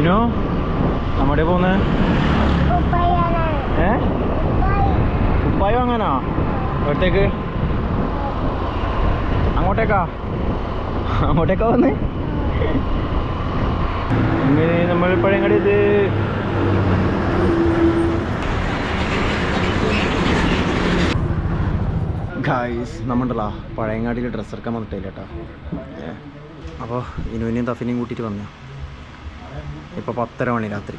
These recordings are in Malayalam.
ഇനോ? നമ്മുടെ പോന്നെ? ഏ? ഉപ്പായ വാങ്ങാനാ? എവിടത്തേക്ക്? അങ്ങോട്ടേക്കാ? അങ്ങോട്ടേക്കാ വന്നേ? ഇങ്ങനെ നമ്മൾ പഴയങ്ങാടി ഇത് ഗായ്സ് നമ്മണ്ടല്ലോ. പഴയങ്ങാടിയിൽ ഡ്രസ്സ് എടുക്കാൻ വന്നിട്ടില്ല കേട്ടോ അപ്പോൾ ഇനുവിനെയും തഫിനെയും കൂട്ടിയിട്ട് വന്നു ഇപ്പോൾ പത്തര മണി രാത്രി.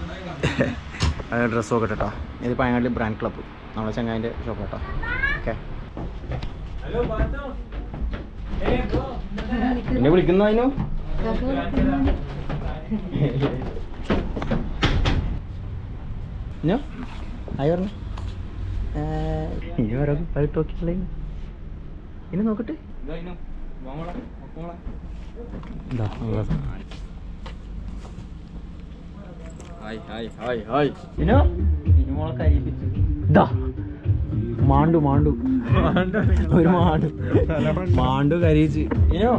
ഡ്രസ്സ് നോക്കട്ടെ കേട്ടോ ഇത് പയങ്ങാട്ടിൽ ബ്രാൻഡ് ക്ലബ്ബ് നമ്മളെ ചങ്ങാതിന്റെ ഷോപ്പ് കേട്ടോ ഓക്കെ എന്നെ വിളിക്കുന്ന അതിനു? ഞാൻ ആയി പറഞ്ഞു? ഇനി ഓരോ പഴുത്ത് നോക്കിയിട്ടില്ലേ ഇനി നോക്കട്ടെ? ഇതാ നല്ല സാധനം. ഇനോ? ഇനുമോളെ കരിയിപ്പിച്ച്. ഇതാ. മാണ്ടു മാണ്ടു. ഒരു മാണ്ടു. മാണ്ടു കരിയിച്ച്. ഇനോ?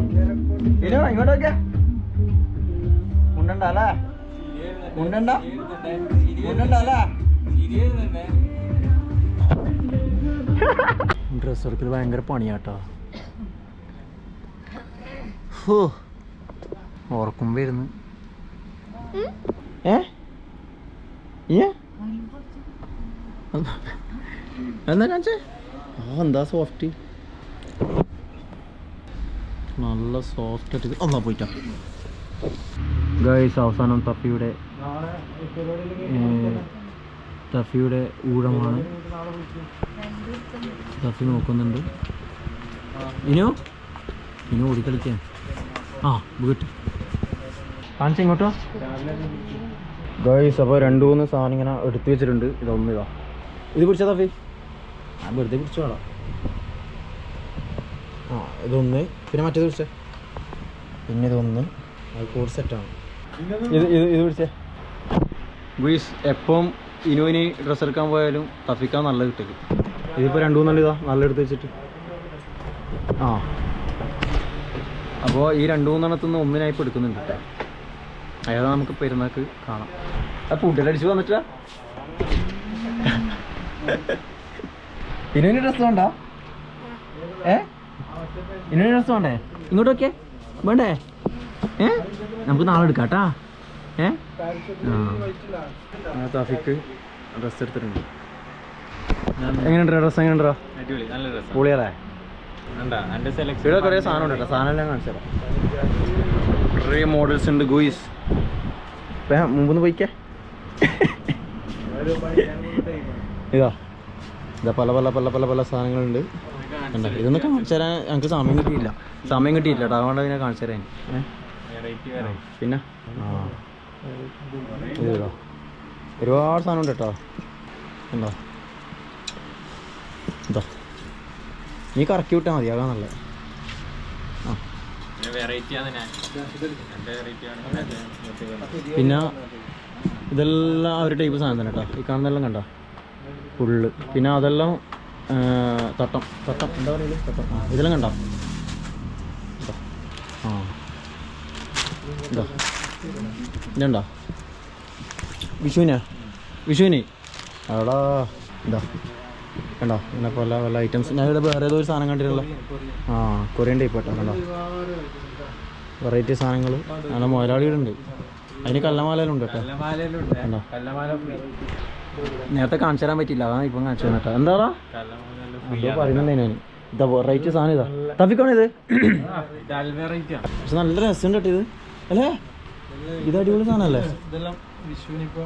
ഇനോ ഇങ്ങോട്ട് നോക്കിയാ. മുണ്ടണ്ട അല്ലേ? മുണ്ടണ്ട. മുണ്ടണ്ട അല്ലേ? ഡ്രസ് എടുക്കൽ ഭയങ്കര പണിയാട്ടോ. ഹോ. ഓർക്കും വരുന്നു. ഏ എന്താ കാണിച്ചേ? ആ എന്താ സോഫ്റ്റ് നല്ല സോഫ്റ്റ് ആയിട്ട് ഒന്നാ പോയിട്ടാ. ഗൈസ് അവസാനം തഫിയുടെ തഫിയുടെ ഊഴമാണ്. തഫി നോക്കുന്നുണ്ട്. ഇനിയോ ഇനി ഓടിക്കളിക്കാൻ ആ വീട്ട് കാണിച്ച ഇങ്ങോട്ടോ? ഗൈസ് അപ്പോൾ രണ്ട് മൂന്ന് സാധനം ഇങ്ങനെ എടുത്തു വെച്ചിട്ടുണ്ട്. ഇതൊന്ന് ഇതാ. ഇത് പിടിച്ചാ തഫി? ഞാൻ വെറുതെ പിടിച്ചോളാം ആ ഇതൊന്ന്. പിന്നെ മറ്റേത് പിടിച്ചേ. പിന്നെ ഇതൊന്ന്. അത് കൂട് സെറ്റാണ് ഇത് ഇത് ഇത് പിടിച്ചേ. ഗൈസ് എപ്പം ഇനുവിന് ഡ്രസ്സ് എടുക്കാൻ പോയാലും തഫിക്കാൻ നല്ല കിട്ടും ഇതിപ്പോൾ രണ്ട് മൂന്നെണ്ണം ഇതാ നല്ല എടുത്ത് വെച്ചിട്ട്. ആ. അപ്പോൾ ഈ രണ്ട് മൂന്നെണ്ണത്തിൽ നിന്ന് ഒന്നിനായി ഇപ്പോൾ എടുക്കുന്നുണ്ട് കേട്ടോ അയാൾ നമുക്ക് പെരുന്നാക്ക് കാണാം. ആ ഫുഡിലടിച്ച് വന്നിട്ടാ? ഇനി ഡ്രസ്സ് വേണ്ട? ഏ? ഇനി ഡ്രസ്സ് വേണ്ടേ? ഇങ്ങോട്ട് നോക്കിയേ. വേണ്ടേ? ഏ? നമുക്ക് നാളെ എടുക്കാട്ടാ കേട്ടാ. ഏ? ആ. തഫിക്ക് ഡ്രസ്സ് എടുത്തിട്ടുണ്ട്. എങ്ങനെയുണ്ട് ഡ്രസ്സ് എങ്ങനെയുണ്ടോ അടിപൊളി നല്ല പൊളിയല്ലേ? ഇവിടെ കുറേ സാധനം ഉണ്ട് കേട്ടോ. സാധനം എല്ലാം കാണിച്ചു തരാം കുറേ മോഡൽസ് ഉണ്ട് ഗുയിസ്. മുമ്പൊന്ന് പോയിക്കേ. ഇതാ. ഇതാ പല പല പല പല പല സാധനങ്ങളുണ്ട്. ഇതൊന്നും കാണിച്ചു തരാൻ ഞങ്ങൾക്ക് സമയം കിട്ടിയില്ല. സമയം കിട്ടിയില്ല കേട്ടോ. അതുകൊണ്ട് അതിനെ കാണിച്ചു തരാൻ പിന്നെ? ഇത്. ഒരുപാട് സാധനം ഉണ്ട് കേട്ടോ. എന്താ എന്താ നീ കറക്കി വിട്ടാൽ മതിയാകാന്നല്ലേ നല്ലത്. ആ. പിന്നെ ഇതെല്ലാം ഒരു ടൈപ്പ് സാധനം തന്നെ കേട്ടോ. ഈ കാണുന്നതെല്ലാം കണ്ടോ? ഫുള്ള് പിന്നെ അതെല്ലാം തട്ടം. തട്ടം. എന്താ പറയുക? തട്ടം. ആ ഇതെല്ലാം കണ്ടോ. ആ. ഇതാ. ഇതുണ്ടോ വിഷുവിനാ? വിഷുവിന്? എടാ ഇതാ. കണ്ടോ? ഇങ്ങനെ പല പല ഐറ്റംസ് ഞാൻ ഇവിടെ വേറെ ഏതോ ഒരു സാധനം കണ്ടിട്ടുള്ള ആ കൊറിയൻ ടൈപ്പ് കേട്ടോ കണ്ടോ? വെറൈറ്റി സാധനങ്ങൾ അങ്ങനെ മുതലാളികളുണ്ട്. അതിന് കല്ലമാലയിലും ഉണ്ട് കേട്ടോ. കല്ലമാലയിലുണ്ട്. കണ്ടോ? നേരത്തെ കാണിച്ചു തരാൻ പറ്റില്ല അതാണ് ഇപ്പം കാണിച്ചു തരാം കേട്ടോ. എന്താ കല്ലമാല എന്തോ പറയുന്നുണ്ട് ഞാൻ ഇതാ വെറൈറ്റി സാധനം ഇതാ. തഫിക്കാണ് ഇത്? പക്ഷെ നല്ല രസം കേട്ടോ ഇത്. അല്ലേ? ഇത് അടിപൊളി സാധനമല്ലേ? ഇതെല്ലാം വിഷുവിനിപ്പോ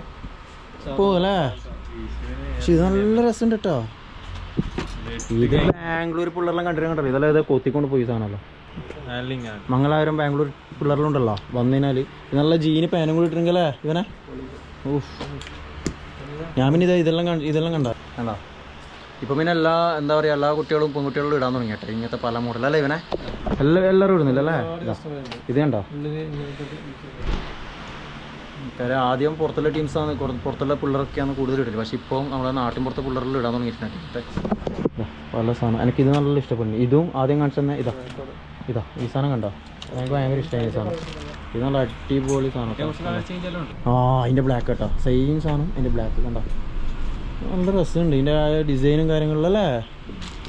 പോ അല്ലേ? പക്ഷെ ഇത് നല്ല രസം കേട്ടോ. ഇത് ബാംഗ്ലൂർ പിള്ളേരെല്ലാം കണ്ടിട്ട് കണ്ടല്ലോ ഇതെല്ലാം ഇത് കൊത്തിക്കൊണ്ട് പോയി സാധനമല്ലോ. മംഗളാപുരം മംഗലാപുരം ബാംഗ്ലൂർ പിള്ളേരിലുണ്ടല്ലോ ഉണ്ടല്ലോ. കഴിഞ്ഞാൽ നല്ല ജീന് പേനും കൂടി ഇട്ടിട്ടുണ്ടെങ്കിലേ ഇവനെ? ഊഫ് ഞാൻ പിന്നെ ഇതാ ഇതെല്ലാം കണ്ട ഇതെല്ലാം കണ്ട. കണ്ടോ? ഇപ്പം പിന്നെ എല്ലാ എന്താ പറയുക എല്ലാ കുട്ടികളും പെൺകുട്ടികളും ഇടാൻ തുടങ്ങി കേട്ടോ ഇങ്ങനത്തെ പല മോഡൽ. അല്ലേ ഇവനെ? എല്ലാ എല്ലാവരും ഇടുന്നില്ല അല്ലേ? ഇത്. കണ്ടോ? കാര്യം ആദ്യം പുറത്തുള്ള ടീംസാണ് പുറത്തുള്ള പിള്ളേരൊക്കെയാണ് കൂടുതൽ ഇടൽ. പക്ഷേ ഇപ്പോൾ നമ്മുടെ നാട്ടിൻ പുറത്തെ പിള്ളേരിൽ ഇടാൻ തുടങ്ങിയിട്ടുണ്ട്. പല സാധനം എനിക്ക് ഇത് നല്ല ഇഷ്ടപ്പെടുന്നു. ഇതും ആദ്യം കാണിച്ചു തന്നെ ഇതാ. ഇതാ. ഈ സാധനം കണ്ടോ? എനിക്ക് ഭയങ്കര ഇഷ്ടമായി ഈ സാധനം. ഇത് നല്ല അടിപൊളി സാധനം ആ അതിന്റെ ബ്ലാക്ക് കേട്ടോ. സെയിം സാധനം അതിന്റെ ബ്ലാക്ക് കണ്ടോ? നല്ല രസമുണ്ട്. ഇതിന്റെ ഡിസൈനും കാര്യങ്ങളിലും അല്ലേ?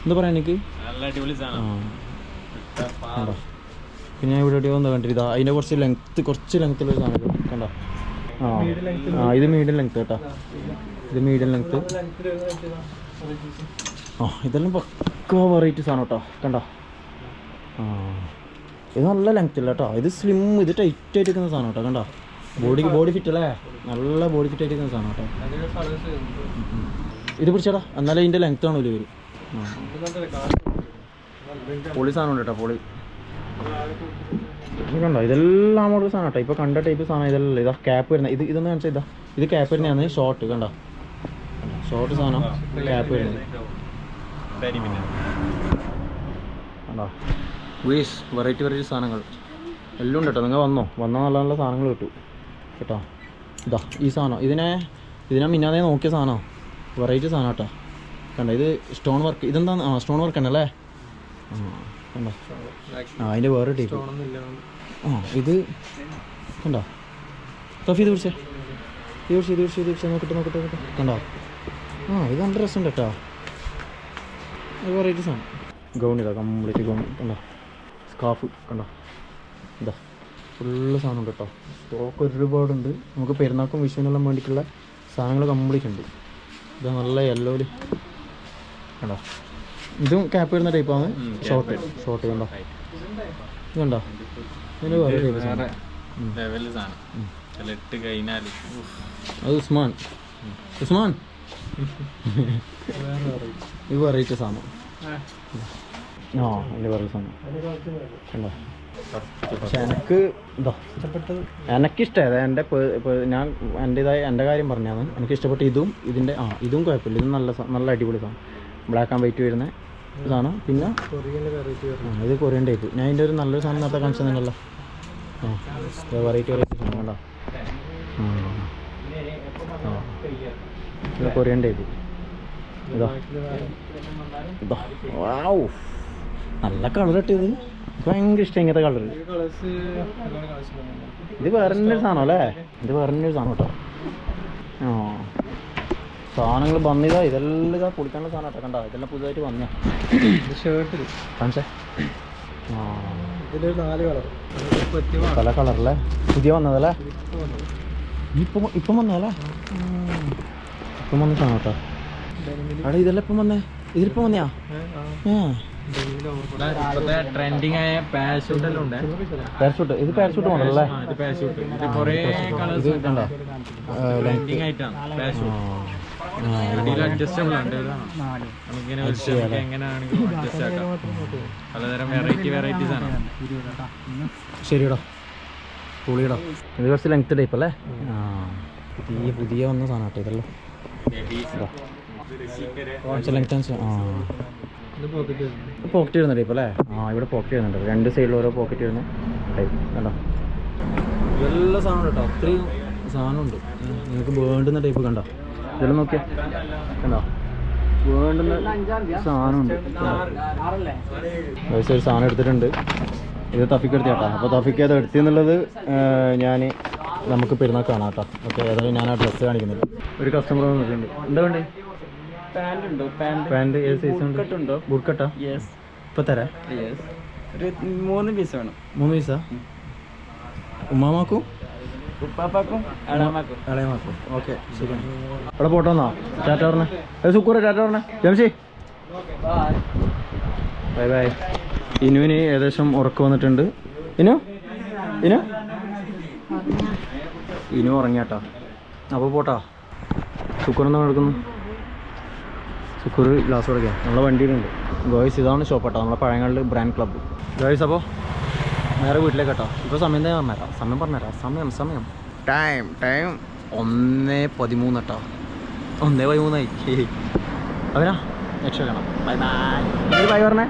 എന്താ പറയാ എനിക്ക്? നല്ല അടിപൊളി സാധനം. പിന്നെ ഇവിടെ എവിടെയോ എന്താ ഇതാ അതിന്റെ കുറച്ച് ലെങ്ത്ത് കുറച്ച് ലെങ്ത്തുള്ള ഒരു സാധനം കണ്ടോ? ആ. ഇത് മീഡിയം ലെങ്ത് കേട്ടോ. ഇത് മീഡിയം ലെങ്ത് ആ ഇതെല്ലാം പക്ക വെറൈറ്റി സാധനം കേട്ടോ. കണ്ടോ? ആ. ഇത് നല്ല ലെങ്ത് ഇല്ല കേട്ടോ. ഇത് സ്ലിം ഇത് ടൈറ്റ് ആയിട്ട് നിൽക്കുന്ന സാധനം കേട്ടോ. കണ്ടോ? ബോഡി ബോഡി ഫിറ്റ് അല്ലേ? നല്ല ബോഡി ഫിറ്റ് ആയിട്ട് സാധനം കേട്ടോ. ഇത് പിടിച്ചടാ. എന്നാലും ഇതിന്റെ ലെങ്ത് ആണോ ഇവർ പൊളി സാധനം ഉണ്ട് കേട്ടോ പൊളി. കണ്ടോ ഇതെല്ലാം മോഡൽ സാധനം കേട്ടോ. കണ്ട ടൈപ്പ് സാധനം ഇതെല്ലാം ഇതാ ക്യാപ്പ് വരുന്നത്. ഇത് ഇതൊന്ന് കാണിച്ചാൽ ഇതാ. ഇത് ക്യാപ്പ് വരുന്നതാണ് ഷോർട്ട് കണ്ടോ? ഷോർട്ട് സാധനം. ക്യാപ്പ് വരുന്നത്. കണ്ടോ? വെറൈറ്റി വെറൈറ്റി സാധനങ്ങൾ. എല്ലാം ഉണ്ട് കേട്ടോ. നിങ്ങൾ വന്നോ. വന്നാൽ നല്ല നല്ല സാധനങ്ങൾ കിട്ടും. കേട്ടോ? ഇതാ ഈ സാധനം. ഇതിനെ ഇതിനെ മിന്നാതെ നോക്കിയ സാധനം. വെറൈറ്റി സാധനം കേട്ടോ. കണ്ടോ? ഇത് സ്റ്റോൺ വർക്ക് ഇതെന്താ? സ്റ്റോൺ വർക്ക് തന്നെ അല്ലേ? കണ്ടോ ആ അതിന്റെ വേറെ ടൈപ്പ്. ആ ഇത് കണ്ടോ തഫി ഇത് പിടിച്ചേ. ഇത് പിടിച്ച് ഇത് പിടിച്ച് ഇത് പിടിച്ച്. നോക്കട്ടെ നോക്കട്ടെ നോക്കട്ടെ. കണ്ടോ? ആ ഇത് നല്ല രസമുണ്ട് കേട്ടോ. അത് വെറൈറ്റി സാധനം. ഗൗൺ ഇതാ കംപ്ലീറ്റ് ഗൗൺ കണ്ടോ? സ്കാഫ് കണ്ടോ? ഇതാ ഫുള്ള് സാധനം ഉണ്ട് കേട്ടോ. സ്റ്റോക്ക് ഒരുപാടുണ്ട്. നമുക്ക് പെരുന്നാക്കും വിഷുവിനെല്ലാം വേണ്ടിയിട്ടുള്ള സാധനങ്ങൾ കംപ്ലീറ്റ് ഉണ്ട്. ഇതാ നല്ല യെല്ലോയിൽ കണ്ടോ? ഇതും ക്യാപ്പ് വരുന്ന ടൈപ്പാണ് ഷോർട്ട് ഷോർട്ട് കണ്ടോ? ഇതുണ്ടോ ഇതിന് വേറെ അത് ഉസ്മാൻ. ഉസ്മാൻ. ഇത് വെറൈറ്റി സാധനം. ആ. അതിന്റെ വെറൈറ്റി സാധനം. കണ്ടോ? പക്ഷെ എനിക്ക് ഇതാ? ഇഷ്ടപ്പെട്ടത്? എനിക്കിഷ്ടമായത് എന്റെ പേ- പേ- ഞാൻ എന്റെതായ എന്റെ കാര്യം പറഞ്ഞാണ് എനിക്ക് ഇഷ്ടപ്പെട്ട ഇതും ഇതിന്റെ ആ ഇതും കുഴപ്പമില്ല. ഇതും നല്ല നല്ല അടിപൊളി സാധനം. ബ്ലാക്ക് ആൻഡ് വൈറ്റ് വരുന്ന. ഇതാണ്. പിന്നെ ഇത് കൊറിയൻ ടൈപ്പ് ഞാൻ ഇതിന്റെ ഒരു നല്ലൊരു സാധനം നേരത്തെ കാണിച്ചതല്ലോ ആ വെറൈറ്റി വെറൈറ്റി സാധനം കണ്ടോ? ആ. ഇത് കൊറിയൻ ടൈപ്പ് ഇതാ. ഇതാ. വാവ്. നല്ല കളർ ഇട്ടിത് ഭയങ്കര ഇഷ്ടം ഇങ്ങനത്തെ കളർ ഇത് വേറെ സാധനം അല്ലേ? ഇത് വേറെ ഒരു സാധനം കേട്ടോ. ആ സാധനങ്ങൾ വന്നിതാ ഇതെല്ലാം കുടിക്കാനുള്ള സാധനം കേട്ടോ. കണ്ടോ? ഇതെല്ലാം പുതുതായിട്ട് വന്നേ ഷർട്ടിൽ കാണിച്ചേ? ആ. ഇതിൽ നാല് കളർ. പല കളറല്ലേ പുതിയ വന്നതല്ലേ? ഇപ്പം ഇപ്പം വന്നതല്ലേ? ഇപ്പം വന്ന സാധനം കേട്ടോ. അവിടെ ഇതെല്ലാം ഇപ്പം വന്നേ. ഇതിലിപ്പം വന്നയാ? ട്രെൻഡിങ് ആയ പാരഷൂട്ട് എല്ലാം ഉണ്ട്. പാരഷൂട്ട് ഇത് പാരഷൂട്ട് മോഡലല്ലേ? ഇത് പാരഷൂട്ട് ഇത് കുറേ ഇത് കളേഴ്സ് കണ്ടോ? ട്രെൻഡിങ് ആയിട്ടാണ്. പാരഷൂട്ട് ഇതിൽ അഡ്ജസ്റ്റബിൾ ഉണ്ട് നമുക്കിങ്ങനെ എങ്ങനെയാണെങ്കിലും അഡ്ജസ്റ്റ് ആക്കാം പലതരം വെറൈറ്റി വെറൈറ്റീസ് ആണ്. പുളിയടാ. ഇത് കുറച്ച് ലെങ്ത് ടൈപ്പ് അല്ലേ? ആ. പുതിയ പുതിയ വന്ന സാധനം കേട്ടോ ഇതെല്ലാം. ഇതാ. കുറച്ച് ലെങ്ത് ആ. പോക്കറ്റ് വരുന്ന. ടൈപ്പ് അല്ലേ? ആ ഇവിടെ പോക്കറ്റ് വരുന്നുണ്ട്. രണ്ട് സൈഡിൽ ഓരോ പോക്കറ്റ് വരുന്ന ടൈപ്പ് കണ്ടോ? എല്ലാ സാധനം കേട്ടോ. അത്രയും സാധനമുണ്ട്. നിങ്ങൾക്ക് വേണ്ടുന്ന ടൈപ്പ് കണ്ടോ? ഇതെല്ലാം നോക്കിയാ. കണ്ടോ? വേണ്ടുന്ന സാധനമുണ്ട്. ഒരു സാധനം എടുത്തിട്ടുണ്ട്. ഇത് തഫിക്ക് എടുത്തിട്ടാ കേട്ടോ. അപ്പോൾ തഫിക്ക് അത് എടുത്തിന്നുള്ളത് ഞാൻ നമുക്ക് പെരുന്നാൾ കാണാം കേട്ടോ. ഓക്കെ ഏതായാലും ഞാൻ ആ ഡ്രസ്സ് കാണിക്കുന്നില്ല. ഒരു കസ്റ്റമർ വന്നിട്ടുണ്ട് എന്താ വേണ്ടേ? പാന്റ്. പാന്റ് ഏത് സൈസ് ഉണ്ട്? ബുർക്കട്ടാ ഇപ്പം തരാം. മൂന്ന് പീസ് വേണം. മൂന്ന് പീസാ ഉമ്മാമാക്കും? ഉപ്പാപ്പാക്കും അളാമാക്കും ഇളയമാക്കും ഓക്കെ ശരി. അവിടെ പോട്ടോ എന്നാ? ടാറ്റ പറഞ്ഞേ. ഏ സുക്കൂറ ടാറ്റ പറഞ്ഞേ. ജംഷി. Bye bye. ഇനുവിന് ഏകദേശം ഉറക്കം വന്നിട്ടുണ്ട്. ഇനു? ഇനു? ഇനു ഉറങ്ങിയാട്ടോ. അപ്പോൾ പോട്ടോ. സുക്കൂർ എന്താ നടക്കുന്നു? സുക്കൂർ ഗ്ലാസ് കൊടുക്കാം. നമ്മളെ വണ്ടിയിലുണ്ട്. ഗോയ്സ് ഇതാണ് ഷോപ്പ് കേട്ടോ. നമ്മളെ പഴയങ്ങളിൽ ബ്രാൻഡ് ക്ലബ്ബ്. ഗോയ്സ് അപ്പോൾ നേരെ വീട്ടിലേക്ക് കേട്ടോ. ഇപ്പോൾ സമയം തന്നെ പറഞ്ഞുതരാം സമയം പറഞ്ഞുതരാം സമയം സമയം. ടൈം ടൈം ഒന്ന് പതിമൂന്ന് കേട്ടോ ഒന്നേ പതിമൂന്നായി. അവരാ രക്ഷ കാണാം ബൈ ബൈ ബൈ പറഞ്ഞേ.